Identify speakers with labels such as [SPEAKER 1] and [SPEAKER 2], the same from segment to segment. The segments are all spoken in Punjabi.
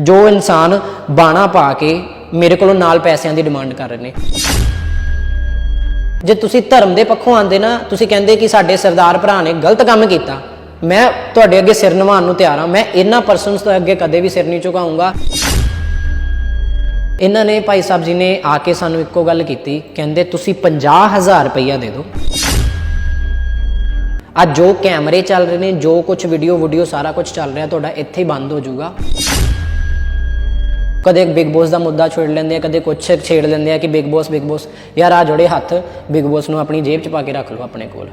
[SPEAKER 1] ਜੋ ਇਨਸਾਨ ਬਾਣਾ ਪਾ ਕੇ ਮੇਰੇ ਕੋਲੋਂ ਨਾਲ ਪੈਸਿਆਂ ਦੀ ਡਿਮਾਂਡ ਕਰ ਰਹੇ ਨੇ। ਜੇ ਤੁਸੀਂ ਧਰਮ ਦੇ ਪੱਖੋਂ ਆਂਦੇ ਨਾ, ਤੁਸੀਂ ਕਹਿੰਦੇ ਕਿ ਸਾਡੇ ਸਰਦਾਰ ਭਰਾ ਨੇ ਗਲਤ ਕੰਮ ਕੀਤਾ। ਮੈਂ ਤੁਹਾਡੇ ਅੱਗੇ ਸਿਰ ਨਿਵਾਉਣ ਨੂੰ ਤਿਆਰ ਹਾਂ। ਮੈਂ ਇਹਨਾਂ ਪਰਸਨਸ ਤੋਂ ਅੱਗੇ ਕਦੇ ਵੀ ਸਿਰ ਨਹੀਂ ਝੁਕਾਊਂਗਾ ਇਹਨਾਂ ਨੇ ਭਾਈ ਸਾਹਿਬ ਜੀ ਨੇ ਆ ਕੇ ਸਾਨੂੰ ਇੱਕੋ ਗੱਲ ਕੀਤੀ। ਕਹਿੰਦੇ, ਤੁਸੀਂ 50000 ਰੁਪਈਆ ਦੇ ਦਿਓ। ਅੱਜ ਜੋ ਕੈਮਰੇ ਚੱਲ ਰਹੇ ਨੇ, ਜੋ ਕੁਝ ਵੀਡੀਓ ਵੀਡੀਓ ਸਾਰਾ ਕੁਝ ਚੱਲ ਰਿਹਾ, ਤੁਹਾਡਾ ਇੱਥੇ ਹੀ ਬੰਦ ਹੋ ਜਾਊਗਾ। ਕਦੇ ਬਿਗ ਬੌਸ ਦਾ ਮੁੱਦਾ ਛੇੜ ਲੈਂਦੇ ਆ, ਕਦੇ ਕੁਛ ਛੇੜ ਲੈਂਦੇ ਆ ਕਿ ਬਿਗ ਬੌਸ ਬਿਗ ਬੌਸ। ਯਾਰ ਆ ਜੋੜੇ ਹੱਥ, ਬਿਗ ਬੌਸ ਨੂੰ ਆਪਣੀ ਜੇਬ 'ਚ ਪਾ ਕੇ ਰੱਖ ਲਓ ਆਪਣੇ ਕੋਲ।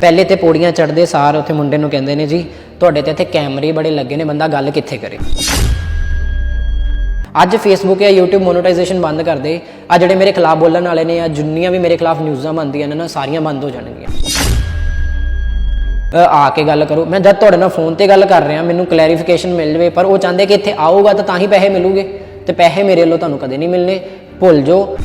[SPEAKER 1] ਪਹਿਲੇ ਤੇ ਪੌੜੀਆਂ ਚੜਦੇ ਸਾਰ ਉੱਥੇ ਮੁੰਡੇ ਨੂੰ ਕਹਿੰਦੇ ਨੇ, ਜੀ, ਤੁਹਾਡੇ ਤੇ ਇੱਥੇ ਕੈਮਰੇ ਬੜੇ ਲੱਗੇ ਨੇ, ਬੰਦਾ ਗੱਲ ਕਿੱਥੇ ਕਰੇ? ਅੱਜ ਫੇਸਬੁੱਕ ਜਾਂ YouTube ਮੋਨੇਟਾਈਜੇਸ਼ਨ ਬੰਦ ਕਰ ਦੇ। ਆ ਜਿਹੜੇ ਮੇਰੇ ਖਿਲਾਫ ਬੋਲਣ ਵਾਲੇ ਨੇ, ਆ ਜਿੰਨੀਆਂ ਵੀ ਮੇਰੇ ਖਿਲਾਫ ਨਿਊਜ਼ਾਂ ਬਣਦੀਆਂ ਨੇ ਨਾ, ਸਾਰੀਆਂ ਬੰਦ ਹੋ ਜਾਣਗੀਆਂ। ਆ ਕੇ ਗੱਲ ਕਰੋ। ਮੈਂ ਜਦ ਤੁਹਾਡੇ ਨਾਲ ਫੋਨ ਤੇ ਗੱਲ ਕਰ ਰਿਹਾ, ਮੈਨੂੰ ਕਲੈਰੀਫਿਕੇਸ਼ਨ ਮਿਲ ਜਵੇ, ਪਰ ਉਹ ਚਾਹੁੰਦੇ ਕਿ ਇੱਥੇ ਆਊਗਾ ਤਾਂ ਤਾਂ ਹੀ ਪੈਸੇ ਮਿਲੂਗੇ। ਤੇ ਪੈਸੇ ਮੇਰੇ ਵੱਲੋਂ ਤੁਹਾਨੂੰ ਕਦੇ ਨਹੀਂ ਮਿਲਨੇ ਭੁੱਲ ਜਾਓ।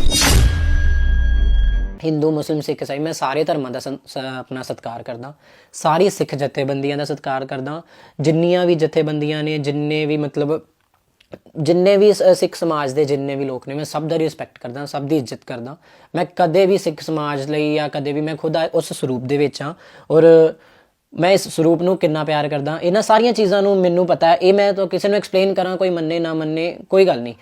[SPEAKER 1] ਹਿੰਦੂ, ਮੁਸਲਿਮ, ਸਿੱਖ ਇਸਾਈ, ਮੈਂ ਸਾਰੇ ਧਰਮਾਂ ਦਾ ਸ- ਆਪਣਾ ਸਤਿਕਾਰ ਕਰਦਾ। ਸਾਰੀ ਸਿੱਖ ਜਥੇਬੰਦੀਆਂ ਦਾ ਸਤਿਕਾਰ ਕਰਦਾ। ਜਿੰਨੀਆਂ ਵੀ ਜਥੇਬੰਦੀਆਂ ਨੇ, ਜਿੰਨੇ ਵੀ ਮਤਲਬ, ਜਿੰਨੇ ਵੀ ਸ- ਸਿੱਖ ਸਮਾਜ ਦੇ ਜਿੰਨੇ ਵੀ ਲੋਕ ਨੇ, ਮੈਂ ਸਭ ਦਾ ਰਿਸਪੈਕਟ ਕਰਦਾ, ਸਭ ਦੀ ਇੱਜ਼ਤ ਕਰਦਾ। ਮੈਂ ਕਦੇ ਵੀ ਸਿੱਖ ਸਮਾਜ ਲਈ ਜਾਂ ਕਦੇ ਵੀ ਮੈਂ ਖੁਦ ਆ- ਉਸ ਸਰੂਪ ਦੇ ਵਿੱਚ ਹਾਂ। ਔਰ ਮੈਂ ਇਸ ਸਰੂਪ ਨੂੰ ਕਿੰਨਾ ਪਿਆਰ ਕਰਦਾ, ਇਹਨਾਂ ਸਾਰੀਆਂ ਚੀਜ਼ਾਂ ਨੂੰ ਮੈਨੂੰ ਪਤਾ ਹੈ, ਇਹ ਮੈਂ ਤਾਂ ਕਿਸੇ ਨੂੰ ਐਕਸਪਲੇਨ ਕਰਾਂ, ਕੋਈ ਮੰਨੇ ਨਾ ਮੰਨੇ, ਕੋਈ ਗੱਲ ਨਹੀਂ।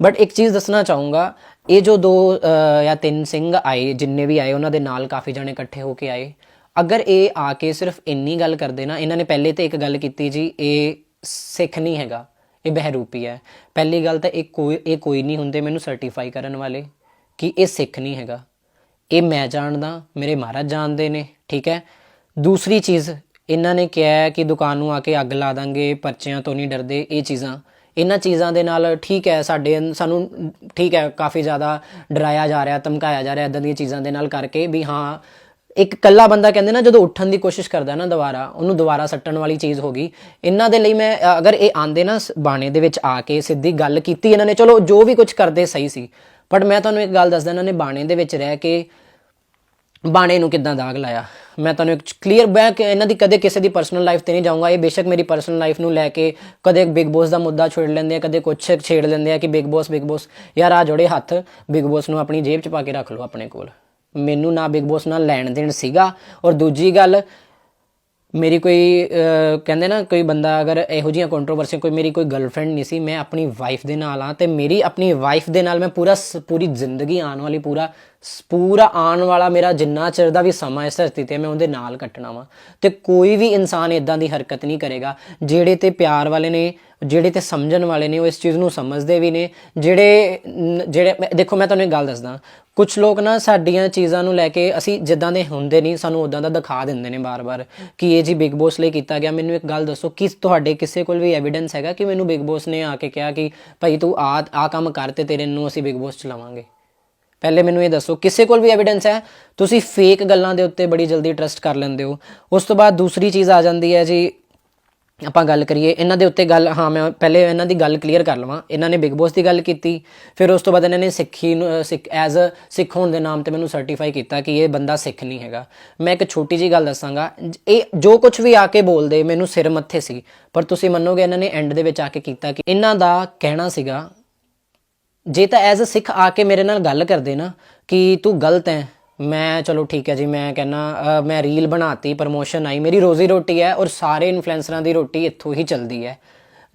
[SPEAKER 1] ਬਟ ਇੱਕ ਚੀਜ਼ ਦੱਸਣਾ ਚਾਹੂੰਗਾ, ਇਹ ਜੋ ਦੋ ਜਾਂ ਤਿੰਨ ਸਿੰਘ ਆਏ, ਜਿੰਨੇ ਵੀ ਆਏ, ਉਹਨਾਂ ਦੇ ਨਾਲ ਕਾਫੀ ਜਣੇ ਇਕੱਠੇ ਹੋ ਕੇ ਆਏ। ਅਗਰ ਇਹ ਆ ਕੇ ਸਿਰਫ ਇੰਨੀ ਗੱਲ ਕਰਦੇ ਨਾ, ਇਹਨਾਂ ਨੇ ਪਹਿਲੇ ਤੇ ਇੱਕ ਗੱਲ ਕੀਤੀ ਜੀ, ਇਹ ਸਿੱਖ ਨਹੀਂ ਹੈਗਾ, ਇਹ ਬਹਿਰੂਪੀ ਹੈ। ਪਹਿਲੀ ਗੱਲ ਤਾਂ ਇਹ ਕੋਈ ਇਹ ਕੋਈ ਨਹੀਂ ਹੁੰਦੇ ਮੈਨੂੰ ਸਰਟੀਫਾਈ ਕਰਨ ਵਾਲੇ ਕਿ ਇਹ ਸਿੱਖ ਨਹੀਂ ਹੈਗਾ। ਇਹ ਮੈਂ ਜਾਣਦਾ, ਮੇਰੇ ਮਹਾਰਾਜ ਜਾਣਦੇ ਨੇ, ਠੀਕ ਹੈ? ਦੂਸਰੀ ਚੀਜ਼, ਇਹਨਾਂ ਨੇ ਕਿਹਾ ਕਿ ਦੁਕਾਨ ਨੂੰ ਆ ਕੇ ਅੱਗ ਲਾ ਦਾਂਗੇ, ਪਰਚਿਆਂ ਤੋਂ ਨਹੀਂ ਡਰਦੇ, ਇਹ ਚੀਜ਼ਾਂ। ਇਹਨਾਂ ਚੀਜ਼ਾਂ ਦੇ ਨਾਲ ਠੀਕ ਹੈ, ਸਾਡੇ ਸਾਨੂੰ ਠੀਕ ਹੈ, ਕਾਫੀ ਜ਼ਿਆਦਾ ਡਰਾਇਆ ਜਾ ਰਿਹਾ, ਧਮਕਾਇਆ ਜਾ ਰਿਹਾ ਇਦਾਂ ਦੀਆਂ ਚੀਜ਼ਾਂ ਦੇ ਨਾਲ ਕਰਕੇ ਵੀ ਹਾਂ, ਇੱਕ ਕੱਲਾ ਬੰਦਾ ਕਹਿੰਦੇ ਨਾ, ਜਦੋਂ ਉੱਠਣ ਦੀ ਕੋਸ਼ਿਸ਼ ਕਰਦਾ ਨਾ ਦੁਬਾਰਾ, ਉਹਨੂੰ ਦੁਬਾਰਾ ਸੱਟਣ ਵਾਲੀ ਚੀਜ਼ ਹੋ ਗਈ। ਇਹਨਾਂ ਦੇ ਲਈ ਮੈਂ ਅਗਰ ਇਹ ਆਂਦੇ ਨਾ ਬਾਣੇ ਦੇ ਵਿੱਚ ਆ ਕੇ ਸਿੱਧੀ ਗੱਲ ਕੀਤੀ ਇਹਨਾਂ ਨੇ, ਚਲੋ ਜੋ ਵੀ ਕੁਝ ਕਰਦੇ ਸਹੀ ਸੀ। ਬਟ ਮੈਂ ਤੁਹਾਨੂੰ ਇੱਕ ਗੱਲ ਦੱਸਦਾ, ਇਹਨਾਂ ਨੇ ਬਾਣੇ ਦੇ ਵਿੱਚ ਰਹਿ ਕੇ ਬਾਣੇ ਨੂੰ ਕਿੱਦਾਂ ਦਾਗ ਲਾਇਆ? ਮੈਂ ਤੁਹਾਨੂੰ ਇੱਕ ਕਲੀਅਰ ਬੈਕ ਇਹਨਾਂ ਦੀ ਕਦੇ ਕਿਸੇ ਦੀ ਪਰਸਨਲ ਲਾਈਫ ਤੇ ਨਹੀਂ ਜਾਊਂਗਾ। ਇਹ ਬੇਸ਼ੱਕ ਮੇਰੀ ਪਰਸਨਲ ਲਾਈਫ ਨੂੰ ਲੈ ਕੇ ਕਦੇ ਬਿਗ ਬੌਸ ਦਾ ਮੁੱਦਾ ਛੇੜ ਲੈਂਦੇ ਆ, ਕਦੇ ਕੁਝ ਛੇੜ ਲੈਂਦੇ ਆ ਕਿ ਬਿਗ ਬੌਸ ਬਿਗ ਬੌਸ ਯਾਰ ਆ ਜੋੜੇ ਹੱਥ ਬਿਗ ਬੌਸ ਨੂੰ ਆਪਣੀ ਜੇਬ 'ਚ ਪਾ ਕੇ ਰੱਖ ਲਓ ਆਪਣੇ ਕੋਲ। ਮੈਨੂੰ ਨਾ ਬਿਗ ਬੌਸ ਨਾਲ ਲੈਣ ਦੇਣ ਸੀਗਾ। ਔਰ ਦੂਜੀ ਗੱਲ ਮੇਰੀ ਕੋਈ ਕਹਿੰਦੇ ਨਾ ਕੋਈ ਬੰਦਾ ਅਗਰ ਇਹੋ ਜਿਹੀਆਂ ਕੰਟਰੋਵਰਸੀ ਕੋਈ ਮੇਰੀ ਕੋਈ ਗਰਲਫ੍ਰੈਂਡ ਨਹੀਂ ਸੀ, ਮੈਂ ਆਪਣੀ ਵਾਈਫ ਦੇ ਨਾਲ ਆ ਤੇ ਮੇਰੀ ਆਪਣੀ ਵਾਈਫ ਦੇ ਨਾਲ ਮੈਂ ਪੂਰਾ ਸ- ਪੂਰੀ ਜ਼ਿੰਦਗੀ ਆਉਣ ਵਾਲੀ, ਪੂਰਾ ਸ- ਪੂਰਾ ਆਉਣ ਵਾਲਾ ਮੇਰਾ ਜਿੰਨਾ ਚਿਰ ਦਾ ਵੀ ਸਮਾਂ ਇਸ ਧਰਤੀ ਤੇ ਮੈਂ ਉਹਦੇ ਨਾਲ ਕੱਟਣਾ ਵਾ। ਤੇ ਕੋਈ ਵੀ ਇਨਸਾਨ ਇਦਾਂ ਦੀ ਹਰਕਤ ਨਹੀਂ ਕਰੇਗਾ, ਜਿਹੜੇ ਤੇ ਪਿਆਰ ਵਾਲੇ ਨੇ, ਜਿਹੜੇ ਤੇ ਸਮਝਣ ਵਾਲੇ ਨੇ, ਉਹ ਇਸ ਚੀਜ਼ ਨੂੰ ਸਮਝਦੇ ਵੀ ਨੇ, ਜਿਹੜੇ ਜਿਹੜੇ ਦੇਖੋ ਮੈਂ ਤੁਹਾਨੂੰ ਇੱਕ ਗੱਲ ਦੱਸਦਾ ਕੁਝ ਲੋਕ ਨਾ ਸਾਡੀਆਂ ਚੀਜ਼ਾਂ ਨੂੰ ਲੈ ਕੇ ਅਸੀਂ ਜਿੱਦਾਂ ਦੇ ਹੁੰਦੇ ਨਹੀਂ, ਸਾਨੂੰ ਉਦਾਂ ਦਾ ਦਿਖਾ ਦਿੰਦੇ ਨੇ ਬਾਰ-ਬਾਰ ਕਿ ਇਹ ਜੀ ਬਿਗ ਬੌਸ ਲਈ ਕੀਤਾ ਗਿਆ। ਮੈਨੂੰ ਇੱਕ ਗੱਲ ਦੱਸੋ, ਕਿ ਤੁਹਾਡੇ ਕਿਸੇ ਕੋਲ ਵੀ ਐਵੀਡੈਂਸ ਹੈਗਾ ਕਿ ਮੈਨੂੰ ਬਿਗ ਬੌਸ ਨੇ ਆ ਕੇ ਕਿਹਾ ਕਿ ਭਾਈ ਤੂੰ ਆ ਆ ਕੰਮ ਕਰ ਤੇ ਤੇਰੇ ਨੂੰ ਅਸੀਂ ਬਿਗ ਬੌਸ ਚਲਾਵਾਂਗੇ? ਪਹਿਲੇ ਮੈਨੂੰ ਇਹ ਦੱਸੋ, ਕਿਸੇ ਕੋਲ ਵੀ ਐਵੀਡੈਂਸ ਹੈ? ਤੁਸੀਂ ਫੇਕ ਗੱਲਾਂ ਦੇ ਉੱਤੇ ਬੜੀ ਜਲਦੀ ਟਰਸਟ ਕਰ ਲੈਂਦੇ ਹੋ। ਉਸ ਤੋਂ ਬਾਅਦ ਦੂਸਰੀ ਚੀਜ਼ ਆ ਜਾਂਦੀ ਹੈ ਜੀ ਆਪਾਂ ਗੱਲ ਕਰੀਏ, ਇਹਨਾਂ ਦੇ ਉੱਤੇ ਗੱਲ, ਹਾਂ, ਮੈਂ ਪਹਿਲੇ ਇਹਨਾਂ ਦੀ ਗੱਲ ਕਲੀਅਰ ਕਰ ਲਵਾਂ। ਇਹਨਾਂ ਨੇ ਬਿਗ ਬੌਸ ਦੀ ਗੱਲ ਕੀਤੀ, ਫਿਰ ਉਸ ਤੋਂ ਬਾਅਦ ਇਹਨਾਂ ਨੇ ਸਿੱਖੀ ਨੂੰ ਸਿੱਖ ਐਜ਼ ਅ ਸਿੱਖ ਹੋਣ ਦੇ ਨਾਮ ਤੇ ਮੈਨੂੰ ਸਰਟੀਫਾਈ ਕੀਤਾ ਕਿ ਇਹ ਬੰਦਾ ਸਿੱਖ ਨਹੀਂ ਹੈਗਾ। ਮੈਂ ਇੱਕ ਛੋਟੀ ਜੀ ਗੱਲ ਦੱਸਾਂਗਾ, ਜ- ਇਹ ਜੋ ਕੁਝ ਵੀ ਆ ਕੇ ਬੋਲਦੇ, ਮੈਨੂੰ ਸਿਰ ਮੱਥੇ ਸੀ, ਪਰ ਤੁਸੀਂ ਮੰਨੋਗੇ ਇਹਨਾਂ ਨੇ ਐਂਡ ਦੇ ਵਿੱਚ ਆ ਕੇ ਕੀਤਾ ਕਿ ਇਹਨਾਂ ਦਾ ਕਹਿਣਾ ਸੀਗਾ, ਜੇ ਤਾਂ ਐਜ਼ ਅ ਸਿੱਖ ਆ ਕੇ ਮੇਰੇ ਨਾਲ ਗੱਲ ਕਰਦੇ ਨਾ, ਕਿ ਤੂੰ ਗਲਤ ਹੈ ਮੈਂ, ਚਲੋ ਠੀਕ ਹੈ ਜੀ, ਮੈਂ ਕਹਿੰਨਾ ਮੈਂ ਰੀਲ ਬਣਾਤੀ ਪ੍ਰਮੋਸ਼ਨ ਆਈ। ਮੇਰੀ ਰੋਜ਼ੀ ਰੋਟੀ ਹੈ ਔਰ ਸਾਰੇ ਇਨਫਲੂਐਂਸਰਾਂ ਦੀ ਰੋਟੀ ਇੱਥੋਂ ਹੀ ਚੱਲਦੀ ਹੈ।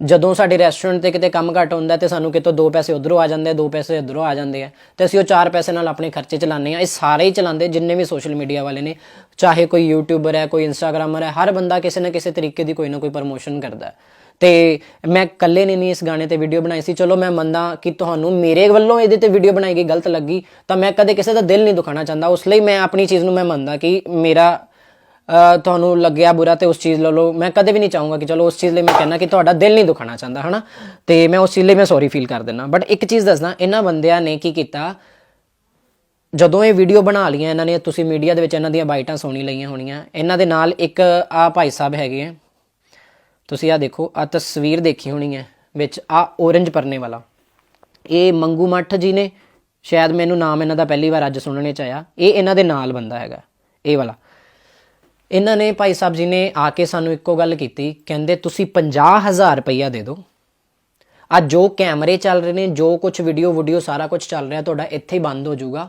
[SPEAKER 1] ਜਦੋਂ ਸਾਡੇ ਰੈਸਟੋਰੈਂਟ ਤੇ ਕਿਤੇ ਕੰਮ ਘੱਟ ਹੁੰਦਾ ਤੇ ਸਾਨੂੰ ਕਿਤੋਂ ਦੋ ਪੈਸੇ ਉਧਰੋਂ ਆ ਜਾਂਦੇ ਆ, ਦੋ ਪੈਸੇ ਇਧਰੋਂ ਆ ਜਾਂਦੇ ਆ, ਤੇ ਅਸੀਂ ਉਹ ਚਾਰ ਪੈਸੇ ਨਾਲ ਆਪਣੇ ਖਰਚੇ ਚਲਾਉਂਦੇ ਆ ਇਹ ਸਾਰੇ ਹੀ ਚਲਾਉਂਦੇ, ਜਿੰਨੇ ਵੀ ਸੋਸ਼ਲ ਮੀਡੀਆ ਵਾਲੇ ਨੇ, ਚਾਹੇ ਕੋਈ ਯੂਟਿਊਬਰ ਹੈ, ਕੋਈ ਇੰਸਟਾਗ੍ਰਾਮਰ ਹੈ, ਹਰ ਬੰਦਾ ਕਿਸੇ ਨਾ ਕਿਸੇ ਤਰੀਕੇ ਦੀ ਕੋਈ ਨਾ ਕੋਈ ਪ੍ਰਮੋਸ਼ਨ ਕਰਦਾ ਹੈ। ਤੇ ਮੈਂ ਇਕੱਲੇ ਨੇ ਨਹੀਂ ਇਸ ਗਾਣੇ ਤੇ ਵੀਡੀਓ ਬਣਾਈ ਸੀ। ਚਲੋ ਮੈਂ ਮੰਨਦਾ ਕਿ ਤੁਹਾਨੂੰ ਮੇਰੇ ਵੱਲੋਂ ਇਹਦੇ ਤੇ ਵੀਡੀਓ ਬਣਾਈ ਗਈ, ਗਲਤ ਲੱਗੀ, ਤਾਂ ਮੈਂ ਕਦੇ ਕਿਸੇ ਦਾ ਦਿਲ ਨਹੀਂ ਦੁਖਾਣਾ ਚਾਹੁੰਦਾ। ਉਸ ਲਈ ਮੈਂ ਆਪਣੀ ਚੀਜ਼ ਨੂੰ ਮੈਂ ਮੰਨਦਾ ਕਿ ਮੇਰਾ ਤੁਹਾਨੂੰ ਲੱਗਿਆ ਬੁਰਾ ਤੇ ਉਸ ਚੀਜ਼ ਲੈ ਲਓ। ਮੈਂ ਕਦੇ ਵੀ ਨਹੀਂ ਚਾਹੂੰਗਾ ਕਿ ਚਲੋ ਉਸ ਚੀਜ਼ ਲਈ ਮੈਂ ਕਹਿਣਾ ਕਿ ਤੁਹਾਡਾ ਦਿਲ ਨਹੀਂ ਦੁਖਾਣਾ ਚਾਹੁੰਦਾ, ਹਨਾ? ਤੇ ਮੈਂ ਉਸ ਚੀਜ਼ ਲਈ ਮੈਂ ਸੌਰੀ ਫੀਲ ਕਰ ਦਿੰਦਾ। ਬਟ ਇੱਕ ਚੀਜ਼ ਦੱਸਦਾ, ਇਹਨਾਂ ਬੰਦਿਆਂ ਨੇ ਕੀ ਕੀਤਾ? ਜਦੋਂ ਇਹ ਵੀਡੀਓ ਬਣਾ ਲਈਆਂ ਇਹਨਾਂ ਨੇ, ਤੁਸੀਂ ਮੀਡੀਆ ਦੇ ਵਿੱਚ ਇਹਨਾਂ ਦੀਆਂ ਬਾਈਟਾਂ ਸੁਣੀ ਲਈਆਂ ਹੋਣੀਆਂ। ਇਹਨਾਂ ਦੇ ਨਾਲ ਇੱਕ, ਆ ਭਾਈ ਸਾਹਿਬ ਹੈਗੇ ਆ। ਤੁਸੀਂ ਆ ਦੇਖੋ ਆ ਤਸਵੀਰ ਦੇਖੀ ਹੋਣੀ ਹੈ, ਵਿੱਚ ਆ orange ਪਰਨੇ ਵਾਲਾ। ਇਹ ਮੰਗੂ ਮੱਠ ਜੀ ਨੇ, ਸ਼ਾਇਦ ਮੈਨੂੰ ਨਾਮ ਇਹਨਾਂ ਦਾ ਪਹਿਲੀ ਵਾਰ ਅੱਜ ਸੁਣਨੇ ਚ ਆਇਆ। ਇਹ ਇਹਨਾਂ ਦੇ ਨਾਲ ਬੰਦਾ ਹੈਗਾ, ਇਹ ਵਾਲਾ। ਇਹਨਾਂ ਨੇ ਭਾਈ ਸਾਹਿਬ ਜੀ ਨੇ ਆ ਕੇ ਸਾਨੂੰ ਇੱਕੋ ਗੱਲ ਕੀਤੀ, ਕਹਿੰਦੇ ਤੁਸੀਂ 50000 ਰੁਪਈਆ ਦੇ ਦਿਓ। ਅੱਜ ਜੋ ਕੈਮਰੇ ਚੱਲ ਰਹੇ ਨੇ, ਜੋ ਕੁਝ ਵੀਡੀਓ ਵੀਡੀਓ ਸਾਰਾ ਕੁਝ ਚੱਲ ਰਿਹਾ, ਤੁਹਾਡਾ ਇੱਥੇ ਹੀ ਬੰਦ ਹੋ ਜਾਊਗਾ।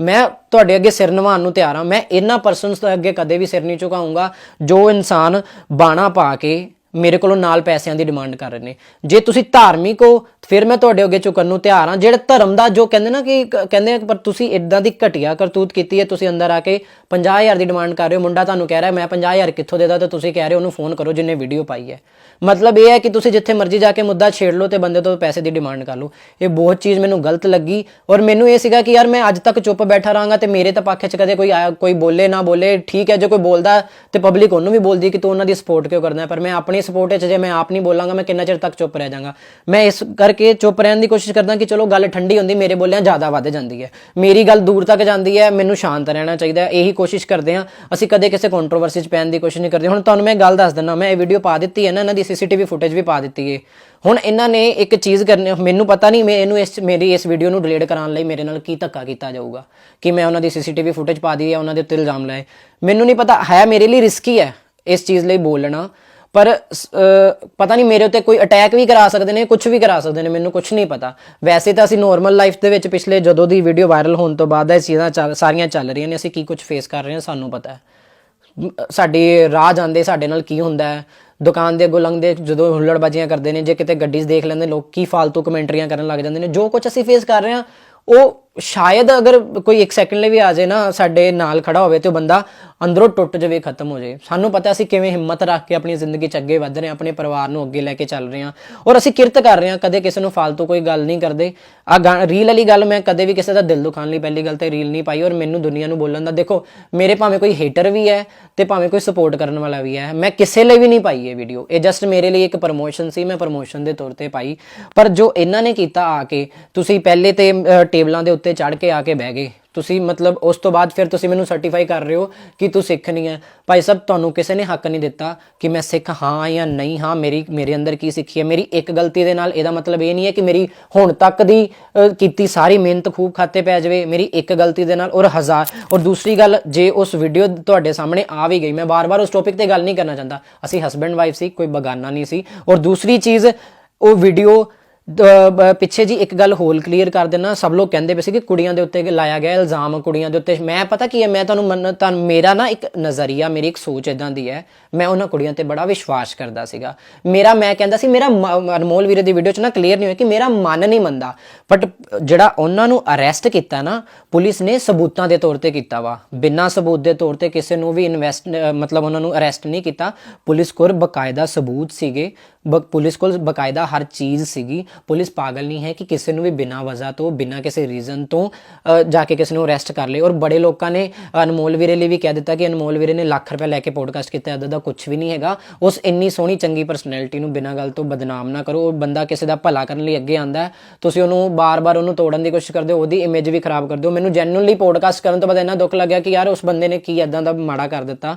[SPEAKER 1] ਮੈਂ ਤੁਹਾਡੇ ਅੱਗੇ ਸਿਰ ਨਿਵਾਉਣ ਨੂੰ ਤਿਆਰ ਹਾਂ। ਮੈਂ ਇਹਨਾਂ ਪਰਸਨਸ ਦੇ ਅੱਗੇ ਕਦੇ ਵੀ ਸਿਰ ਨਹੀਂ ਝੁਕਾਊਂਗਾ ਜੋ ਇਨਸਾਨ ਬਾਣਾ ਪਾ ਕੇ ਮੇਰੇ ਕੋਲੋਂ ਨਾਲ ਪੈਸਿਆਂ ਦੀ ਡਿਮਾਂਡ ਕਰ ਰਹੇ ਨੇ। ਜੇ ਤੁਸੀਂ ਧਾਰਮਿਕ ਹੋ, ਫਿਰ ਮੈਂ ਤੁਹਾਡੇ ਅੱਗੇ ਝੁਕਣ ਨੂੰ ਤਿਆਰ ਹਾਂ। ਜਿਹੜੇ ਧਰਮ ਦਾ ਜੋ ਕਹਿੰਦੇ ਨਾ ਕਿ ਕਹਿੰਦੇ ਪਰ ਤੁਸੀਂ ਇਦਾਂ ਦੀ ਘਟੀਆ ਕਰਤੂਤ ਕੀਤੀ ਹੈ, ਤੁਸੀਂ ਅੰਦਰ ਆ ਕੇ 50000 ਦੀ ਡਿਮਾਂਡ ਕਰ ਰਹੇ ਹੋ। ਮੁੰਡਾ ਤੁਹਾਨੂੰ ਕਹਿ ਰਿਹਾ, ਮੈਂ 50000 ਕਿੱਥੋਂ ਦੇਦਾ ਤੇ ਤੁਸੀਂ ਕਹਿ ਰਹੇ ਹੋ, ਉਹਨੂੰ ਫੋਨ ਕਰੋ ਜਿੰਨੇ ਵੀਡੀਓ ਪਾਈ ਹੈ। ਮਤਲਬ ਇਹ ਹੈ ਕਿ ਤੁਸੀਂ ਜਿੱਥੇ ਮਰਜ਼ੀ ਜਾ ਕੇ ਮੁੱਦਾ ਛੇੜ ਲਓ ਤੇ ਬੰਦੇ ਤੋਂ ਪੈਸੇ ਦੀ ਡਿਮਾਂਡ ਕਰ ਲਓ। ਇਹ ਬਹੁਤ ਚੀਜ਼ ਮੈਨੂੰ ਗਲਤ ਲੱਗੀ ਔਰ ਮੈਨੂੰ ਇਹ ਸੀਗਾ ਕਿ ਯਾਰ ਮੈਂ ਅੱਜ ਤੱਕ ਚੁੱਪ ਬੈਠਾ ਰਹਾਂਗਾ ਤੇ ਮੇਰੇ ਤਾਂ ਪੱਖ 'ਚ ਕਦੇ ਕੋਈ ਆਇਆ ਕੋਈ ਬੋਲੇ ਨਾ ਬੋਲੇ। ਠੀਕ ਹੈ, ਜੇ ਕੋਈ ਬੋਲਦਾ ਤੇ ਪਬਲਿਕ ਉਹਨੂੰ ਵੀ ਬੋਲਦੀ ਕਿ ਤੂੰ ਉਹਨਾਂ ਦੀ ਸਪੋਰਟ ਕਿਉਂ ਕਰਦਾ ਪਰ ਮੈਂ ਆਪਣੀ ਸਪੋਰਟ 'ਚ ਜੇ ਮੈਂ ਆਪ ਨਹੀਂ ਬੋਲਾਂਗਾ, ਮੈਂ ਕਿੰਨਾ ਚਿਰ ਤੱਕ ਚੁੱਪ ਰਹਿ ਜਾਵਾਂਗਾ। ਮੈਂ ਇਸ ਕਰਕੇ ਚੁੱਪ ਰਹਿਣ ਦੀ ਕੋਸ਼ਿਸ਼ ਕਰਦਾ ਕਿ ਚਲੋ ਗੱਲ ਠੰਡੀ ਹੁੰਦੀ, ਮੇਰੇ ਬੋਲਿਆਂ ਜ਼ਿਆਦਾ ਵੱਧ ਜਾਂਦੀ ਹੈ। ਮੇਰੀ ਗੱਲ ਦੂਰ ਤੱਕ ਜਾਂਦੀ ਹੈ, ਮੈਨੂੰ ਸ਼ਾਂਤ ਰਹਿਣਾ ਚਾਹੀਦਾ ਇਹੀ ਕੋਸ਼ਿਸ਼ ਕਰਦੇ ਹਾਂ। ਅਸੀਂ ਕਦੇ ਕਿਸੇ ਕੰਟਰੋਵਰਸੀ 'ਚ ਪੈਣ ਦੀ ਕੋਸ਼ਿਸ਼ ਨਹੀਂ ਕਰਦੇ। ਹੁਣ ਤੁਹਾਨੂੰ ਮੈਂ ਗੱਲ ਦੱਸ ਦਿੰਦਾ, ਮੈਂ ਇਹ ਵੀਡੀਓ ਪਾ ਦਿੱਤੀ ਹੈ ਨਾ, ਇਹਨਾਂ ਦੀ ਸੀਸੀਟੀਵੀ ਫੁਟੇਜ ਵੀ ਪਾ ਦਿੱਤੀ ਹੈ। ਹੁਣ ਇਹਨਾਂ ਨੇ ਇੱਕ ਚੀਜ਼ ਕਰਨੀ, ਮੈਨੂੰ ਪਤਾ ਨਹੀਂ, ਮੈਂ ਇਹਨੂੰ ਇਸ, ਮੇਰੀ ਇਸ ਵੀਡੀਓ ਨੂੰ ਡਿਲੀਟ ਕਰਾਉਣ ਲਈ ਮੇਰੇ ਨਾਲ ਕੀ ਧੱਕਾ ਕੀਤਾ ਜਾਊਗਾ। ਕਿ ਮੈਂ ਉਹਨਾਂ ਦੀ ਸੀਸੀਟੀਵੀ ਫੁਟੇਜ ਪਾ ਦੀ ਹੈ ਉਹਨਾਂ ਦੇ ਉੱਤੇ ਇਲਜ਼ਾਮ ਲਾਏ। ਮੈਨੂੰ ਨਹੀਂ ਪਤਾ, ਹੈ ਮੇਰੇ ਲਈ ਰਿਸਕੀ ਹੈ ਇਸ ਚੀਜ਼ ਲਈ ਬੋਲਣਾ। ਪਰ ਪਤਾ ਨਹੀਂ ਮੇਰੇ ਉੱਤੇ ਕੋਈ ਅਟੈਕ ਵੀ ਕਰਾ ਸਕਦੇ ਨੇ ਕੁਝ ਵੀ ਕਰਾ ਸਕਦੇ ਨੇ, ਮੈਨੂੰ ਕੁਝ ਨਹੀਂ ਪਤਾ। ਵੈਸੇ ਤਾਂ ਅਸੀਂ ਨੋਰਮਲ ਲਾਈਫ ਦੇ ਵਿੱਚ ਪਿਛਲੇ ਜਦੋਂ ਦੀ ਵੀਡੀਓ ਵਾਇਰਲ ਹੋਣ ਤੋਂ ਬਾਅਦ ਇਹ ਚੀਜ਼ਾਂ ਚੱਲ- ਸਾਰੀਆਂ ਚੱਲ ਰਹੀਆਂ ਨੇ, ਅਸੀਂ ਕੀ ਕੁਝ ਫੇਸ ਕਰ ਰਹੇ ਹਾਂ, ਸਾਨੂੰ ਪਤਾ ਹੈ। ਸਾਡੇ ਰਾਹ ਜਾਂਦੇ, ਸਾਡੇ ਨਾਲ ਕੀ ਹੁੰਦਾ ਹੈ। ਦੁਕਾਨ ਦੇ ਅੱਗੋਂ ਲੰਘਦੇ, ਜਦੋਂ ਹੁੱਲੜਬਾਜ਼ੀਆਂ ਕਰਦੇ ਨੇ, ਜੇ ਕਿਤੇ ਗੱਡੀ ਦੇਖ ਲੈਂਦੇ, ਲੋਕ ਕੀ ਫालतू ਕਮੈਂਟਰੀਆਂ ਕਰਨ ਲੱਗ ਜਾਂਦੇ ਨੇ, ਜੋ ਕੁਝ ਅਸੀਂ ਫੇਸ ਕਰ ਰਹੇ ਹਾਂ, ਉਹ ਸ਼ਾਇਦ ਅਗਰ ਕੋਈ 1 ਸੈਕਿੰਡ ਲਈ ਵੀ ਆ ਜਾਏ ਨਾ, ਸਾਡੇ ਨਾਲ ਖੜਾ ਹੋਵੇ ਤੇ ਉਹ ਬੰਦਾ ਅੰਦਰੋਂ ਟੁੱਟ ਜਾਵੇ, ਖਤਮ ਹੋ ਜਾਵੇ। ਸਾਨੂੰ ਪਤਾ ਅਸੀਂ ਕਿਵੇਂ ਹਿੰਮਤ ਰੱਖ ਕੇ ਆਪਣੀ ਜ਼ਿੰਦਗੀ 'ਚ ਅੱਗੇ ਵਧ ਰਹੇ ਹਾਂ, ਆਪਣੇ ਪਰਿਵਾਰ ਨੂੰ ਅੱਗੇ ਲੈ ਕੇ ਚੱਲ ਰਹੇ ਹਾਂ। ਔਰ ਅਸੀਂ ਕਿਰਤ ਕਰ ਰਹੇ ਹਾਂ, ਕਦੇ ਕਿਸੇ ਨੂੰ ਫालतू ਕੋਈ ਗੱਲ ਨਹੀਂ ਕਰਦੇ। ਆ ਰੀਲ ਵਾਲੀ ਗੱਲ ਮੈਂ ਕਦੇ ਵੀ ਕਿਸੇ ਦਾ ਦਿਲ ਦੁਖਾਉਣ ਲਈ ਪਹਿਲੀ ਗੱਲ ਤੇ ਰੀਲ ਨਹੀਂ ਪਾਈ, ਔਰ ਮੈਨੂੰ ਦੁਨੀਆ ਨੂੰ ਬੋਲਣ ਦਾ, ਦੇਖੋ, ਮੇਰੇ ਭਾਵੇਂ ਕੋਈ ਹੇਟਰ ਵੀ ਹੈ ਤੇ ਭਾਵੇਂ ਕੋਈ ਸਪੋਰਟ ਕਰਨ ਵਾਲਾ ਵੀ ਹੈ, ਮੈਂ ਕਿਸੇ ਲਈ ਵੀ ਨਹੀਂ ਪਾਈ ਇਹ ਵੀਡੀਓ ਇਹ ਜਸਟ ਮੇਰੇ ਲਈ ਇੱਕ ਪ੍ਰਮੋਸ਼ਨ ਸੀ, ਮੈਂ ਪ੍ਰਮੋਸ਼ਨ ਦੇ ਤੌਰ ਤੇ ਪਾਈ। ਪਰ ਜੋ ਇਹਨਾਂ ਨੇ ਕੀਤਾ ਆ ਕੇ, ਤੁਸੀਂ ਪਹਿਲੇ ਤੇ ਟੇਬਲਾਂ ਦੇ ਉੱਤੇ ਚੜ ਕੇ ਆ ਕੇ ਬਹਿ ਗਏ। ਤੁਸੀਂ ਮਤਲਬ ਉਸ ਤੋਂ ਬਾਅਦ ਫਿਰ ਤੁਸੀਂ ਮੈਨੂੰ ਸਰਟੀਫਾਈ ਕਰ ਰਹੇ ਹੋ ਕਿ ਤੂੰ ਸਿੱਖ ਨਹੀਂ ਹੈ। ਭਾਈ ਸਾਹਿਬ, ਤੁਹਾਨੂੰ ਕਿਸੇ ਨੇ ਹੱਕ ਨਹੀਂ ਦਿੱਤਾ ਕਿ ਮੈਂ ਸਿੱਖ ਹਾਂ ਜਾਂ ਨਹੀਂ ਹਾਂ। ਮੇਰੀ, ਮੇਰੇ ਅੰਦਰ ਕੀ ਸਿੱਖੀ ਹੈ? ਮੇਰੀ ਇੱਕ ਗਲਤੀ ਦੇ ਨਾਲ ਇਹਦਾ ਮਤਲਬ ਇਹ ਨਹੀਂ ਹੈ ਕਿ ਮੇਰੀ ਹੁਣ ਤੱਕ ਦੀ ਕੀਤੀ ਸਾਰੀ ਮਿਹਨਤ ਖੂਬ ਖਾਤੇ ਪੈ ਜਾਵੇ। ਮੇਰੀ ਇੱਕ ਗਲਤੀ ਦੇ ਨਾਲ ਔਰ ਹਜ਼ਾਰ। ਔਰ ਦੂਸਰੀ ਗੱਲ, ਜੇ ਉਸ ਵੀਡੀਓ ਤੁਹਾਡੇ ਸਾਹਮਣੇ ਆ ਵੀ ਗਈ, ਮੈਂ ਵਾਰ ਵਾਰ ਉਸ ਟੌਪਿਕ ਤੇ ਗੱਲ ਨਹੀਂ ਕਰਨਾ ਚਾਹੁੰਦਾ। ਅਸੀਂ ਹਸਬੈਂਡ ਵਾਈਫ ਸੀ, ਕੋਈ ਬਗਾਨਾ ਨਹੀਂ ਸੀ। ਔਰ ਦੂਸਰੀ ਚੀਜ਼, ਉਹ ਵੀਡੀਓ ਪਿੱਛੇ ਜੀ ਇੱਕ ਗੱਲ ਹੋਲ ਕਲੀਅਰ ਕਰ ਦੇਣਾ ਸਭ ਲੋਕ ਕਹਿੰਦੇ ਪਏ ਸੀ ਕਿ ਕੁੜੀਆਂ ਦੇ ਉੱਤੇ ਲਾਇਆ ਗਿਆ ਇਲਜ਼ਾਮ, ਕੁੜੀਆਂ ਦੇ ਉੱਤੇ, ਮੈਂ ਪਤਾ ਕੀ ਹੈ, ਮੈਂ ਤੁਹਾਨੂੰ ਮੰਨ ਤੁਹਾਨੂੰ ਮੇਰਾ ਨਾ ਇੱਕ ਨਜ਼ਰੀਆ, ਮੇਰੀ ਇੱਕ ਸੋਚ ਇਦਾਂ ਦੀ ਹੈ ਮੈਂ ਉਹਨਾਂ ਕੁੜੀਆਂ ਤੇ ਬੜਾ ਵਿਸ਼ਵਾਸ ਕਰਦਾ ਸੀਗਾ। ਮੇਰਾ ਮੈਂ ਕਹਿੰਦਾ ਸੀ, ਮੇਰਾ ਮ- ਅਨਮੋਲ ਵੀਰੇ ਦੀ ਵੀਡੀਓ 'ਚ ਨਾ ਕਲੀਅਰ ਨਹੀਂ ਹੋਇਆ ਕਿ ਮੇਰਾ ਮਨ ਨਹੀਂ ਮੰਨਦਾ। ਬਟ ਜਿਹੜਾ ਉਹਨਾਂ ਨੂੰ ਅਰੈਸਟ ਕੀਤਾ ਨਾ, ਪੁਲਿਸ ਨੇ ਸਬੂਤਾਂ ਦੇ ਤੌਰ ਤੇ ਕੀਤਾ ਵਾ। ਬਿਨਾਂ ਸਬੂਤ ਦੇ ਤੌਰ ਤੇ ਕਿਸੇ ਨੂੰ ਵੀ ਇਨਵੈਸਟ ਮਤਲਬ ਉਹਨਾਂ ਨੂੰ ਅਰੈਸਟ ਨਹੀਂ ਕੀਤਾ। ਪੁਲਿਸ ਕੋਲ ਬਕਾਇਦਾ ਸਬੂਤ ਸੀਗੇ। ਬ- ਪੁਲਿਸ ਕੋਲ ਬਕਾਇਦਾ ਹਰ ਚੀਜ਼ ਸੀਗੀ। ਪੁਲਿਸ ਪਾਗਲ ਨਹੀਂ ਹੈ ਕਿ ਕਿਸੇ ਨੂੰ ਵੀ ਬਿਨਾਂ ਵਜ੍ਹਾ ਤੋਂ, ਬਿਨਾਂ ਕਿਸੇ ਰੀਜ਼ਨ ਤੋਂ ਜਾ ਕੇ ਕਿਸੇ ਨੂੰ ਅਰੈਸਟ ਕਰ ਲਏ। ਔਰ ਬੜੇ ਲੋਕਾਂ ਨੇ ਅਨਮੋਲ ਵੀਰੇ ਲਈ ਵੀ ਕਹਿ ਦਿੱਤਾ ਕਿ ਅਨਮੋਲ ਵੀਰੇ ਨੇ ਲੱਖ ਰੁਪਏ ਲੈ ਕੇ ਪੋਡਕਾਸਟ ਕੀਤਾ ਇਦਾਂ ਦਾ ਕੁਝ ਵੀ ਨਹੀਂ ਹੈਗਾ। ਉਸ ਇੰਨੀ ਸੋਹਣੀ ਚੰਗੀ ਪਰਸਨੈਲਿਟੀ ਨੂੰ ਬਿਨਾਂ ਗੱਲ ਤੋਂ ਬਦਨਾਮ ਨਾ ਕਰੋ। ਉਹ ਬੰਦਾ ਕਿਸੇ ਦਾ ਭਲਾ ਕਰਨ ਲਈ ਅੱਗੇ ਆਂਦਾ ਤੁਸੀਂ ਉਹਨੂੰ ਬਾਰ-ਬਾਰ ਉਹਨੂੰ ਤੋੜਨ ਦੀ ਕੋਸ਼ਿਸ਼ ਕਰਦੇ ਹੋ, ਉਹਦੀ ਇਮੇਜ ਵੀ ਖਰਾਬ ਕਰਦੇ ਹੋ। ਮੈਨੂੰ ਜੈਨੂਇਨਲੀ ਪੋਡਕਾਸਟ ਕਰਨ ਤੋਂ ਬਾਅਦ ਇੰਨਾ ਦੁੱਖ ਲੱਗਿਆ ਕਿ ਯਾਰ ਉਸ ਬੰਦੇ ਨੇ ਕੀ ਇਦਾਂ ਦਾ ਮਾੜਾ ਕਰ ਦਿੱਤਾ।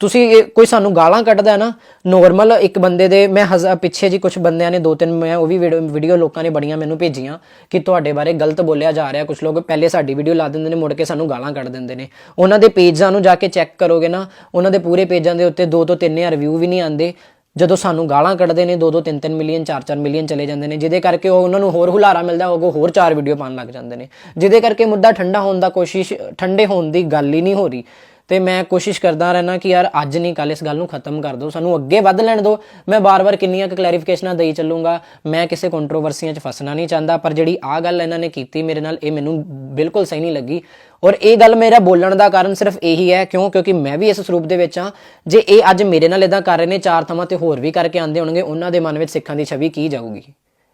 [SPEAKER 1] ਤੁਸੀਂ ਇਹ- ਕੋਈ ਸਾਨੂੰ ਗਾਲਾਂ ਕੱਢਦਾ ਹੈ ਨਾ ਨੋਰਮਲ ਇੱਕ ਬੰਦੇ ਦੇ, ਮੈਂ ਹਜ਼ਾ, ਪਿੱਛੇ ਜੀ ਕੁਝ ਬੰਦਿਆਂ ਨੇ ਦੋ ਤਿੰਨ ਮੈਂ ਉਹ ਵੀ ਵੀਡੀਓ ਲੋਕਾਂ ਨੇ ਬੜੀਆਂ ਮੈਨੂੰ ਭੇਜੀਆਂ ਕਿ ਤੁਹਾਡੇ ਬਾਰੇ ਗਲਤ ਬੋਲਿਆ ਜਾ ਰਿਹਾ ਕੁਝ ਲੋਕ ਪਹਿਲੇ ਸਾਡੀ ਵੀਡੀਓ ਲਾ ਦਿੰਦੇ ਨੇ, ਮੁੜ ਕੇ ਸਾਨੂੰ ਗਾਲਾਂ ਕੱਢ ਦਿੰਦੇ ਨੇ। ਉਹਨਾਂ ਦੇ ਪੇਜਾਂ ਨੂੰ ਜਾ ਕੇ ਚੈੱਕ ਕਰੋਗੇ ਨਾ, ਉਹਨਾਂ ਦੇ ਪੂਰੇ ਪੇਜਾਂ ਦੇ ਉੱਤੇ 2 ਤੋਂ 3000 ਰਿਵਿਊ ਵੀ ਨਹੀਂ ਆਉਂਦੇ। ਜਦੋਂ ਸਾਨੂੰ ਗਾਲਾਂ ਕੱਢਦੇ ਨੇ 2-2 3-3 ਮਿਲੀਅਨ 4-4 ਮਿਲੀਅਨ ਚਲੇ ਜਾਂਦੇ ਨੇ, ਜਿਹਦੇ ਕਰਕੇ ਉਹ ਉਹਨਾਂ ਨੂੰ ਹੋਰ ਹੁਲਾਰਾ ਮਿਲਦਾ, ਉਹ ਹੋਰ ਚਾਰ ਵੀਡੀਓ ਪਾਉਣ ਲੱਗ ਜਾਂਦੇ ਨੇ। ਜਿਹਦੇ ਕਰਕੇ ਮੁੱਦਾ ਠੰਡਾ ਹੋਣ ਦਾ ਕੋਸ਼ਿਸ਼, ਠੰਡੇ ਹੋਣ ਦੀ ਗੱਲ ਹੀ ਨਹੀਂ ਹੋ ਰਹੀ। ਤੇ ਮੈਂ ਕੋਸ਼ਿਸ਼ ਕਰਦਾ ਰਹਿਣਾ ਕਿ ਯਾਰ ਅੱਜ ਨਹੀਂ ਕੱਲ ਇਸ ਗੱਲ ਨੂੰ ਖਤਮ ਕਰ ਦਿਓ, ਸਾਨੂੰ ਅੱਗੇ ਵੱਧ ਲੈਣ ਦਿਓ। ਮੈਂ ਬਾਰ-ਬਾਰ ਕਿੰਨੀਆਂ ਕੁ ਕਲੈਰੀਫਿਕੇਸ਼ਨਾਂ ਦੇਈ ਚੱਲੂੰਗਾ। ਮੈਂ ਕਿਸੇ ਕੰਟਰੋਵਰਸੀਆਂ 'ਚ ਫਸਣਾ ਨਹੀਂ ਚਾਹੁੰਦਾ, ਪਰ ਜਿਹੜੀ ਆ ਗੱਲ ਇਹਨਾਂ ਨੇ ਕੀਤੀ ਮੇਰੇ ਨਾਲ, ਇਹ ਮੈਨੂੰ ਬਿਲਕੁਲ ਸਹੀ ਨਹੀਂ ਲੱਗੀ। ਔਰ ਇਹ ਗੱਲ ਮੇਰਾ ਬੋਲਣ ਦਾ ਕਾਰਨ ਸਿਰਫ ਇਹੀ ਹੈ, ਕਿਉਂ? ਕਿਉਂਕਿ ਮੈਂ ਵੀ ਇਸ ਸਰੂਪ ਦੇ ਵਿੱਚ ਹਾਂ। ਜੇ ਇਹ ਅੱਜ ਮੇਰੇ ਨਾਲ ਇਦਾਂ ਕਰ ਰਹੇ ਨੇ, ਚਾਰ ਥਾਵਾਂ ਤੇ ਹੋਰ ਵੀ ਕਰਕੇ ਆਂਦੇ ਹੋਣਗੇ, ਉਹਨਾਂ ਦੇ ਮਨ ਵਿੱਚ ਸਿੱਖਾਂ ਦੀ ਛਵੀ ਕੀ ਜਾਊਗੀ?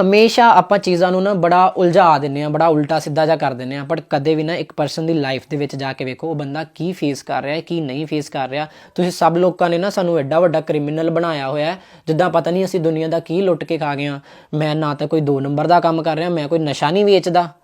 [SPEAKER 1] ਹਮੇਸ਼ਾ ਆਪਾਂ ਚੀਜ਼ਾਂ ਨੂੰ ਨਾ ਬੜਾ ਉਲਝਾ ਦਿੰਨੇ ਆ ਬੜਾ ਉਲਟਾ ਸਿੱਧਾ ਜਿਹਾ ਕਰ ਦਿੰਨੇ ਆ ਪਰ ਕਦੇ ਵੀ ਨਾ ਇੱਕ ਪਰਸਨ ਦੀ ਲਾਈਫ ਦੇ ਵਿੱਚ ਜਾ ਕੇ ਵੇਖੋ, ਉਹ ਬੰਦਾ ਕੀ ਫੇਸ ਕਰ ਰਿਹਾ ਹੈ, ਕੀ ਨਹੀਂ ਫੇਸ ਕਰ ਰਿਹਾ। ਤੁਸੀਂ ਸਭ ਲੋਕਾਂ ਨੇ ਨਾ ਸਾਨੂੰ ਐਡਾ ਵੱਡਾ ਕ੍ਰਿਮੀਨਲ ਬਣਾਇਆ ਹੋਇਆ ਹੈ, ਜਿੱਦਾਂ ਪਤਾ ਨਹੀਂ ਅਸੀਂ ਦੁਨੀਆ ਦਾ ਕੀ ਲੁੱਟ ਕੇ ਖਾ ਗਏ ਆ ਮੈਂ ਨਾ ਤਾਂ ਕੋਈ 2 ਨੰਬਰ ਦਾ ਕੰਮ ਕਰ ਰਿਹਾ, ਮੈਂ ਕੋਈ ਨਸ਼ਾ ਨਹੀਂ ਵੇਚਦਾ।